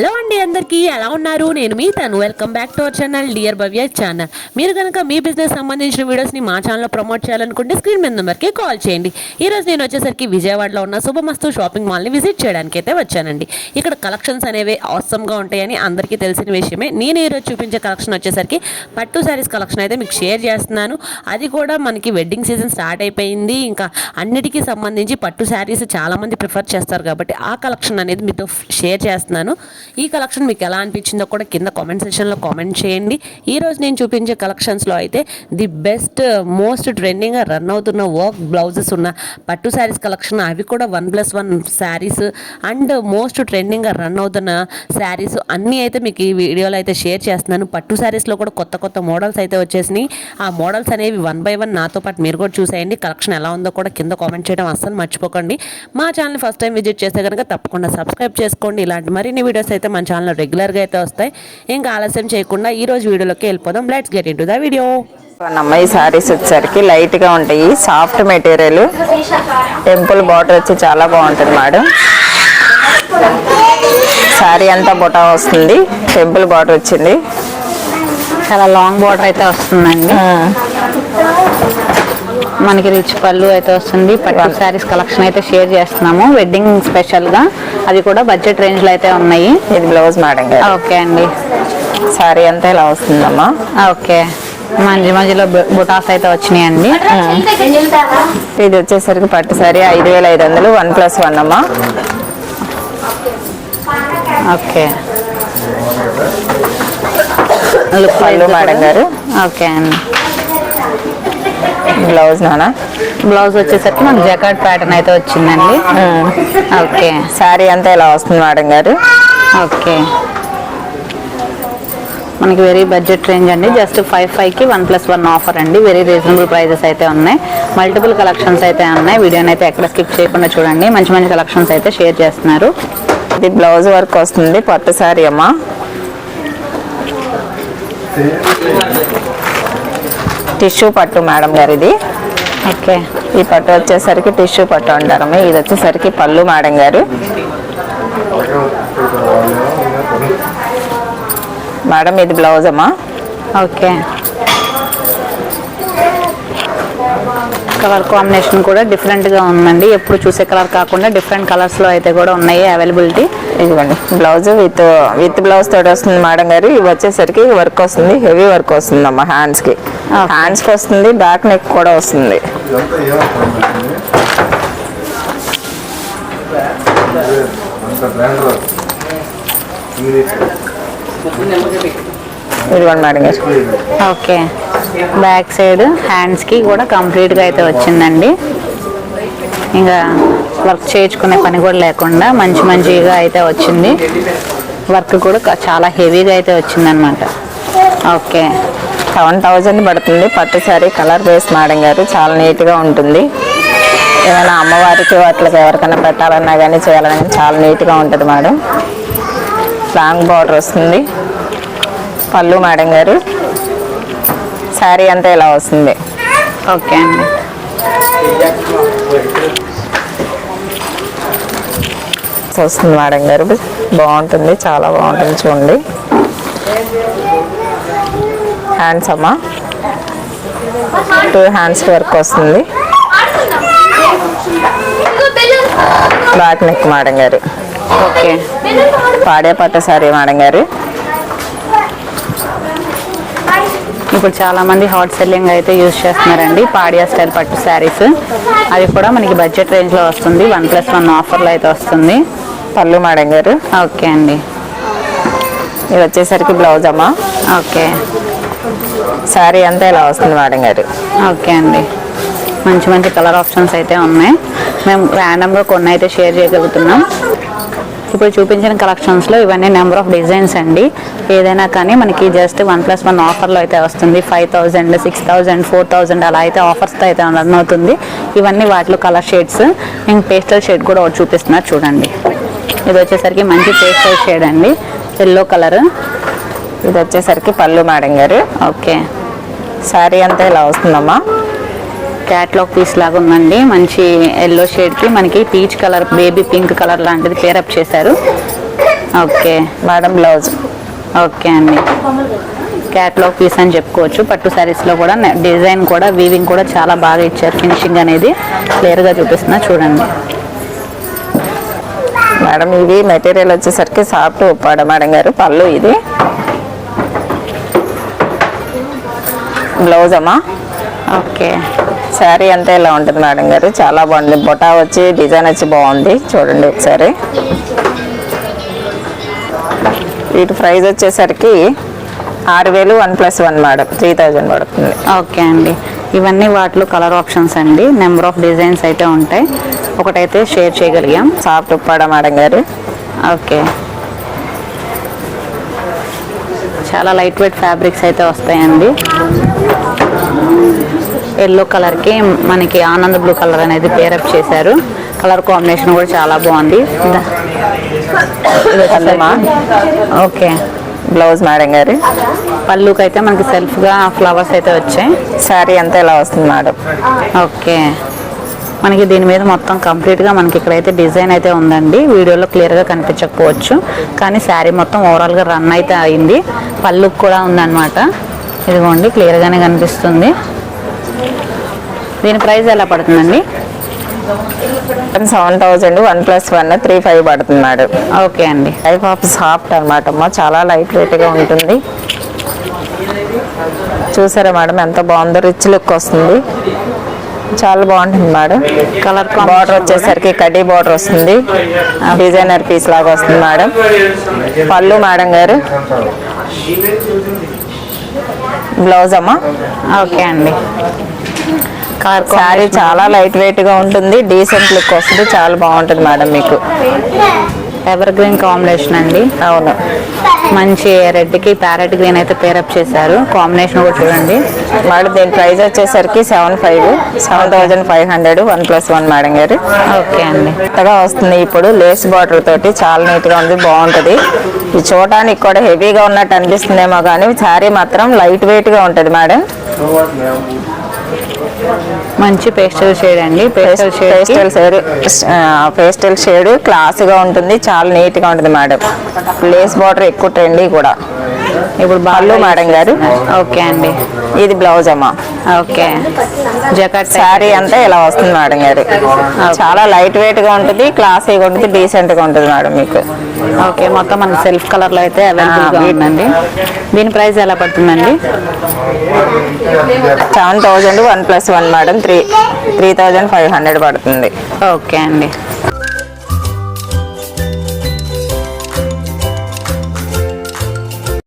Hello అండి అందరికీ ఎలా ఉన్నారు? నేను మీ తను. Welcome back to our channel dear Bhavya channel మీరు కనుక మీ బిజినెస్ సంబంధించిన వీడియోస్ని మా ఛానల్లో ప్రమోట్ చేయాలనుకుంటే స్క్రీన్ మీద నెంబర్కి కాల్ చేయండి. ఈరోజు నేను వచ్చేసరికి విజయవాడలో ఉన్న శుభమస్తు షాపింగ్ మాల్ని విజిట్ చేయడానికి అయితే వచ్చానండి. ఇక్కడ కలెక్షన్స్ అనేవి అవసరంగా ఉంటాయని అందరికీ తెలిసిన విషయమే. నేను ఈరోజు చూపించే కలెక్షన్ వచ్చేసరికి పట్టు శారీస్ కలెక్షన్ అయితే మీకు షేర్ చేస్తున్నాను. అది కూడా మనకి వెడ్డింగ్ సీజన్ స్టార్ట్ అయిపోయింది. ఇంకా అన్నిటికీ సంబంధించి పట్టు శారీస్ చాలామంది ప్రిఫర్ చేస్తారు కాబట్టి ఆ కలెక్షన్ అనేది మీతో షేర్ చేస్తున్నాను. ఈ కలెక్షన్ మీకు ఎలా అనిపించిందో కూడా కింద కామెంట్ సెక్షన్లో కామెంట్ చేయండి. ఈ రోజు నేను చూపించే కలెక్షన్స్లో అయితే ది బెస్ట్ మోస్ట్ ట్రెండింగ్గా రన్ అవుతున్న వర్క్ బ్లౌజెస్ ఉన్న పట్టు శారీస్ కలెక్షన్. అవి కూడా one plus one sarees. And most ట్రెండింగ్గా run అవుతున్న శారీస్ అన్నీ అయితే మీకు ఈ వీడియోలో అయితే షేర్ చేస్తున్నాను. పట్టు శారీస్లో కూడా కొత్త కొత్త మోడల్స్ అయితే వచ్చేసినాయి. ఆ మోడల్స్ అనేవి వన్ బై వన్ నాతో పాటు మీరు కూడా చూసేయండి. కలెక్షన్ ఎలా ఉందో కూడా కింద కామెంట్ చేయడం అస్సలు మర్చిపోకండి. మా ఛానల్ ఫస్ట్ టైం విజిట్ చేస్తే కనుక తప్పకుండా సబ్స్క్రైబ్ చేసుకోండి. ఇలాంటి మరిన్ని వీడియోస్ అయితే మన ఛానల్లో రెగ్యులర్గా అయితే వస్తాయి. ఇంకా ఆలస్యం చేయకుండా ఈ రోజు వీడియోలోకి వెళ్ళిపోదాం. Let's get into the video అమ్మ ఈ సారీస్ వచ్చేసరికి లైట్గా ఉంటాయి. సాఫ్ట్ మెటీరియల్ టెంపుల్ బార్డర్ వచ్చి చాలా బాగుంటుంది మేడం సారీ అంతా బొటా వస్తుంది. టెంపుల్ బార్డర్ వచ్చింది. చాలా లాంగ్ బార్డర్ అయితే వస్తుందండి. మనకి రిచ్ పళ్ళు అయితే వస్తుంది. పట్టు శారీస్ కలెక్షన్ అయితే షేర్ చేస్తున్నాము. వెడ్డింగ్ స్పెషల్గా. అవి కూడా బడ్జెట్ రేంజ్లో అయితే ఉన్నాయి. ఇది బ్లౌజ్ మేడం ఓకే అండి. సారీ అంతా ఇలా వస్తుందమ్మా. ఓకే. మధ్య మధ్యలో బుటాస్ అయితే వచ్చినాయండి. ఇది వచ్చేసరికి పట్టు సారీ ఐదు వేల ఐదు వందలు వన్ ప్లస్ వన్ అమ్మా. ఓకే. పళ్ళు మేడం గారు. ఓకే అండి. బ్లౌజ్ నానా? బ్లౌజ్ వచ్చేసరికి మనకి జకాట్ ప్యాటర్న్ అయితే వచ్చిందండి. ఓకే. సారీ అంతా ఇలా వస్తుంది మేడం గారు? ఓకే. మనకి వెరీ బడ్జెట్ రేంజ్ అండి. జస్ట్ ఫైవ్ ఫైవ్కి వన్ ప్లస్ వన్ ఆఫర్ అండి. వెరీ రీజనబుల్ ప్రైజెస్ అయితే ఉన్నాయి. మల్టిపుల్ కలెక్షన్స్ అయితే ఉన్నాయి. వీడియోని అయితే ఎక్కడ స్కిప్ చేయకుండా చూడండి. మంచి మంచి కలెక్షన్స్ అయితే షేర్ చేస్తున్నారు. ఇది బ్లౌజ్ వర్క్ వస్తుంది. పట్టు సారీ అమ్మా. టిష్యూ పట్టు మేడం గారు ఇది ఓకే. ఈ పట్టు వచ్చేసరికి టిష్యూ పట్టు అంటారమ్మా. ఇది వచ్చేసరికి పళ్ళు మేడం గారు. మేడం ఇది బ్లౌజ్ అమ్మా ఓకే. కలర్ కాంబినేషన్ కూడా డిఫరెంట్గా ఉందండి. ఎప్పుడు చూసే కలర్ కాకుండా డిఫరెంట్ కలర్స్లో అయితే కూడా ఉన్నాయి అవైలబిలిటీ ఇదిగోండి బ్లౌజ్ విత్ విత్ బ్లౌజ్ తోటి వస్తుంది మేడం గారు. ఇవి వచ్చేసరికి వర్క్ వస్తుంది హెవీ వర్క్ వస్తుంది అమ్మా హ్యాండ్స్కి. Okay. హ్యాండ్స్కి వస్తుంది బ్యాక్ నెక్ కూడా వస్తుంది. ఇదిగోండి మేడం గారు. ఓకే. బ్యాక్ సైడ్ హ్యాండ్స్కి కూడా కంప్లీట్గా అయితే వచ్చిందండి. ఇంకా వర్క్ చేయించుకునే పని కూడా లేకుండా మంచి మంచిగా అయితే వచ్చింది. వర్క్ కూడా చాలా హెవీగా అయితే వచ్చిందనమాట ఓకే. సెవెన్ థౌజండ్ పడుతుంది. పట్టు శారీ కలర్ బేస్ మేడం గారు చాలా నీట్గా ఉంటుంది. ఏమైనా అమ్మవారికి వాటికి ఎవరికైనా పెట్టాలన్నా కానీ చేయాలన్నా కానీ చాలా నీట్గా ఉంటుంది మేడం. లాంగ్ బార్డర్ వస్తుంది. పళ్ళు మేడం గారు. శారీ అంతా ఇలా వస్తుంది. ఓకే అండి. వస్తుంది మేడం గారు. బాగుంటుంది చాలా బాగుంటుంది చూడండి. హ్యాండ్స్ అమ్మా. టూ హ్యాండ్స్ వర్క్ వస్తుంది. బ్యాక్ నెక్ మేడం గారు. ఓకే. పాడే పట్ట సారీ మేడం గారు. ఇప్పుడు చాలా మంది హాట్ సెల్లింగ్ అయితే యూజ్ చేస్తున్నారండి. పాడియా స్టైల్ పట్టు శారీస్. అది కూడా మనకి బడ్జెట్ రేంజ్లో వస్తుంది. వన్ ప్లస్ వన్ ఆఫర్లో అయితే వస్తుంది. పళ్ళు మేడం గారు. ఓకే అండి. ఇది వచ్చేసరికి బ్లౌజ్ అమ్మా. ఓకే. శారీ అంతా ఇలా వస్తుంది మేడం గారు. ఓకే అండి. మంచి మంచి కలర్ ఆప్షన్స్ అయితే ఉన్నాయి. మేము ర్యాండమ్గా కొన్ని అయితే షేర్ చేయగలుగుతున్నాం. ఇప్పుడు చూపించిన కలెక్షన్స్లో ఇవన్నీ నెంబర్ ఆఫ్ డిజైన్స్ అండి. ఏదైనా కానీ మనకి జస్ట్ వన్ ప్లస్ వన్ ఆఫర్లో అయితే వస్తుంది. Five thousand six thousand four thousand అలా అయితే ఆఫర్స్తో అయితే రన్ అవుతుంది. ఇవన్నీ వాటిలో కలర్ షేడ్స్ నేను పేస్టల్ షేడ్ కూడా ఒకటి చూపిస్తున్నారు చూడండి. ఇది వచ్చేసరికి మంచి పేస్టల్ షేడ్ అండి. ఎల్లో కలర్ ఇది వచ్చేసరికి పళ్ళు మేడం గారు. ఓకే. శారీ అంతా ఇలా వస్తుందమ్మా. క్యాట్లాగ్ పీస్ లాగా ఉందండి. మంచి ఎల్లో షేడ్కి మనకి peach colour baby pink colour లాంటిది పేరప్ చేశారు. ఓకే మేడం బ్లౌజ్ ఓకే అండి. క్యాట్లాగ్ పీస్ అని చెప్పుకోవచ్చు. పట్టు శారీస్లో కూడా డిజైన్ కూడా వీవింగ్ కూడా చాలా బాగా ఇచ్చారు. ఫినిషింగ్ అనేది క్లియర్గా చూపిస్తున్నా. చూడండి. మేడం ఇది మెటీరియల్ వచ్చేసరికి సాఫ్ట్ ఉప్పాడ మేడం గారు. పళ్ళు ఇది. బ్లౌజ్ అమ్మా. ఓకే. శారీ అంతా ఇలా ఉంటుంది మేడం గారు? చాలా బాగుంది. బొటా వచ్చి డిజైన్ వచ్చి బాగుంది. చూడండి ఒకసారి. వీటి ప్రైస్ వచ్చేసరికి ఆరు వేలు one plus one madam. Three thousand పడుతుంది. ఓకే అండి. ఇవన్నీ వాటిలో కలర్ ఆప్షన్స్ అండి. నెంబర్ ఆఫ్ డిజైన్స్ అయితే ఉంటాయి. ఒకటైతే షేర్ చేయగలిగాం. సాఫ్ట్ ఉప్పాడ మేడం గారు. ఓకే. చాలా లైట్ వెయిట్ ఫ్యాబ్రిక్స్ అయితే వస్తాయండి. ఎల్లో కలర్కి మనకి ఆనంద్ బ్లూ కలర్ అనేది పేరప్ చేశారు. కలర్ కాంబినేషన్ కూడా చాలా బాగుంది. ఓకే. బ్లౌజ్ మేడం గారు. పళ్ళుకి అయితే మనకి సెల్ఫ్గా ఫ్లవర్స్ అయితే వచ్చాయి. శారీ అంతా ఇలా వస్తుంది మేడం ఓకే. మనకి దీని మీద మొత్తం కంప్లీట్గా మనకి ఇక్కడైతే డిజైన్ అయితే ఉందండి. వీడియోలో క్లియర్గా కనిపించకపోవచ్చు. కానీ శారీ మొత్తం ఓవరాల్గా రన్ అయితే అయింది. పళ్ళుకి కూడా ఉందన్నమాట. ఇదిగోండి క్లియర్గానే కనిపిస్తుంది. దీని ప్రైస్ ఎలా పడుతుందండి? Seven thousand one plus one three five పడుతుంది మేడం ఓకే అండి. టైప్ ఆఫ్ సాఫ్ట్ అనమాట అమ్మా చాలా లైట్ వెయిట్గా ఉంటుంది. చూసారా మేడం ఎంత బాగుందో రిచ్ లుక్ వస్తుంది. చాలా బాగుంటుంది మేడం. కలర్ బార్డర్ వచ్చేసరికి కడ్డీ బార్డర్ వస్తుంది. డిజైనర్ పీస్ లాగా వస్తుంది మేడం. పళ్ళు మేడం గారు. బ్లౌజ్ అమ్మా. ఓకే అండి. శారీ చాలా లైట్ వెయిట్గా ఉంటుంది. డీసెంట్ లుక్ వస్తుంది. చాలా బాగుంటుంది మేడం మీకు. ఎవర్ గ్రీన్ కాంబినేషన్ అండి. అవును. మంచి రెడ్కి ప్యారెట్ గ్రీన్ అయితే పేరప్ చేశారు. కాంబినేషన్ కూడా చూడండి. మేడం దీని ప్రైస్ వచ్చేసరికి seven five seven thousand five hundred one plus one madam గారు. ఓకే అండి. కొత్తగా వస్తుంది ఇప్పుడు. లేస్ బార్డర్ తోటి చాలా నీట్గా ఉంది బాగుంటది. ఇది చూడటానికి కూడా హెవీగా ఉన్నట్టు అనిపిస్తుందేమో కానీ శారీ మాత్రం లైట్ వెయిట్గా ఉంటది మేడం మంచి పేస్టల్ షేడ్ అండి. Pastel shade pastel shade pastel shade క్లాస్గా ఉంటుంది చాలా నీట్గా ఉంటుంది మేడం. లేస్ బార్డర్ ఎక్కువ ట్రెండీ కూడా. ఇప్పుడు పళ్ళు మేడం గారు. ఓకే అండి. ఇది బ్లౌజ్ అమ్మా. ఓకే. జకట్ శారీ అంతా ఇలా వస్తుంది మేడం గారు. చాలా లైట్ వెయిట్గా ఉంటుంది క్లాసీగా ఉంటుంది డీసెంట్గా ఉంటుంది మేడం మీకు. ఓకే మొత్తం మనకి సెల్ఫ్ కలర్లో అయితే అవైలబుల్గా ఆ, ఉందండి. దీని ప్రైస్ ఎలా పడుతుందండి? Seven thousand one plus one madam three three thousand five hundred పడుతుంది. ఓకే అండి.